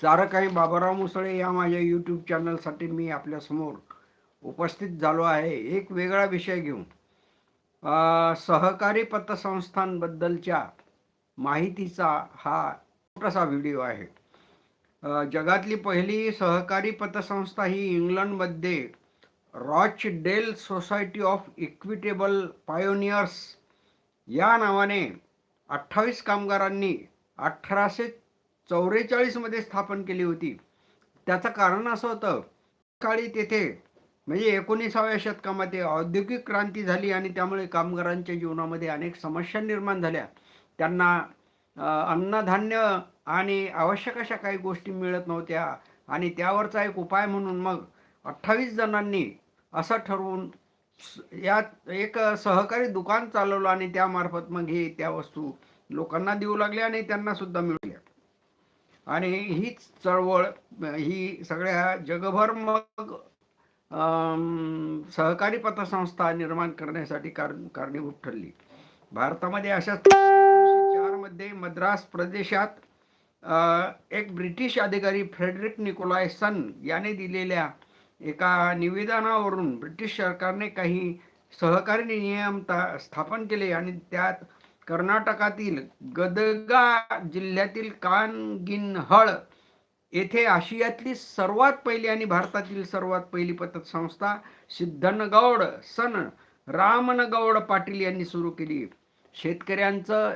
सारं काही बाबाराव मुसळे या माझ्या यूट्यूब चॅनलसाठी मी आपल्यासमोर उपस्थित झालो आहे. एक वेगळा विषय घेऊन. सहकारी पतसंस्थांबद्दलच्या माहितीचा हा छोटासा व्हिडिओ आहे. जगातली पहिली सहकारी पतसंस्था ही इंग्लंडमध्ये Rochdale society of equitable pioneers या नावाने अठ्ठावीस कामगारांनी अठराशे चौवेचाळीसमध्ये स्थापन केली होती. त्याचं कारण असं होतं काळी तेथे म्हणजे एकोणीसाव्या शतकामध्ये औद्योगिक क्रांती झाली आणि त्यामुळे कामगारांच्या जीवनामध्ये अनेक समस्या निर्माण झाल्या. त्यांना अन्नधान्य आणि आवश्यक अशा काही गोष्टी मिळत नव्हत्या आणि त्यावरचा एक उपाय म्हणून मग अठ्ठावीस जणांनी असं ठरवून या यात एक सहकारी दुकान चालवलं आणि त्यामार्फत मग हे त्या वस्तू लोकांना देऊ लागल्या आणि त्यांना सुद्धा आणि हीच चळवळ ही सगळ्या जगभर मग सहकारी पतसंस्था निर्माण करण्यासाठी कार कारणीभूत ठरली. भारतामध्ये अशाच चारमध्ये मद्रास प्रदेशात एक ब्रिटिश अधिकारी फ्रेडरिक निकोलाय सन याने दिलेल्या एका निवेदनावरून ब्रिटिश सरकारने काही सहकारी नियम ता- स्थापन केले आणि त्यात कर्नाटकातील गदगा जिल्ह्यातील कानगिनहळ येथे आशियातली सर्वात पहिली आणि भारतातील सर्वात पहिली पतसंस्था सिद्धनगौड सन रामनगौड पाटील यांनी सुरू केली. शेतकऱ्यांचं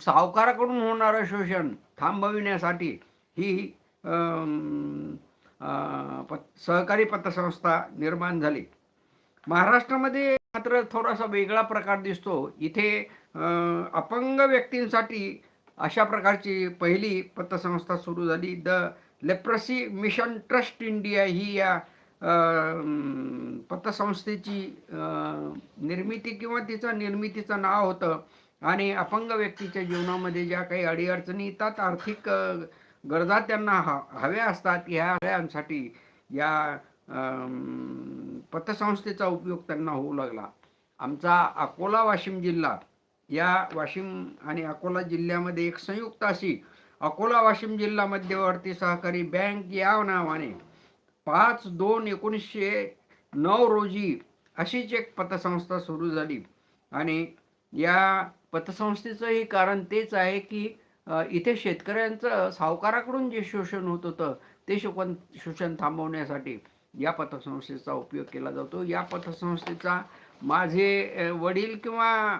सावकाराकडून होणारं शोषण थांबविण्यासाठी ही पत- सहकारी पतसंस्था निर्माण झाली. महाराष्ट्रामध्ये मात्र थोडासा वेगळा प्रकार दिसतो. इथे अपंग व्यक्तींसाठी अशा प्रकारची पहिली पतसंस्था सुरू झाली. The leprosy mission trust India ही या पतसंस्थेची निर्मिती किंवा तिचं निर्मितीचं नाव होतं. आणि अपंग व्यक्तीच्या जीवनामध्ये ज्या काही अडीअडचणी येतात आर्थिक गरजा त्यांना ह हव्या असतात ह्या हव्यांसाठी या पतसंस्थेचा उपयोग त्यांना होऊ लागला. आमचा अकोला वाशिम जिल्हा या वाशिम आणि अकोला जिल्ह्यामध्ये एक संयुक्त अशी अकोला वाशिम जिल्हा मध्यवर्ती सहकारी बँक या नावाने पाच दोन एकोणीसशे नऊ रोजी अशीच एक पतसंस्था सुरू झाली. आणि या पतसंस्थेचंही कारण तेच आहे की इथे शेतकऱ्यांचं सावकाराकडून जे शोषण होत होतं ते शोषण शोषण थांबवण्यासाठी या पतसंस्थेचा उपयोग केला जातो. या पतसंस्थेचा माझे वडील किंवा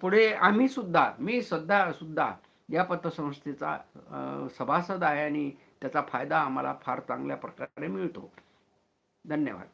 पुढे आम्ही सुद्धा मी सध्या सुद्धा या पतसंस्थेचा सभासद आहे आणि त्याचा फायदा आम्हाला फार चांगल्या प्रकारे मिळतो. धन्यवाद.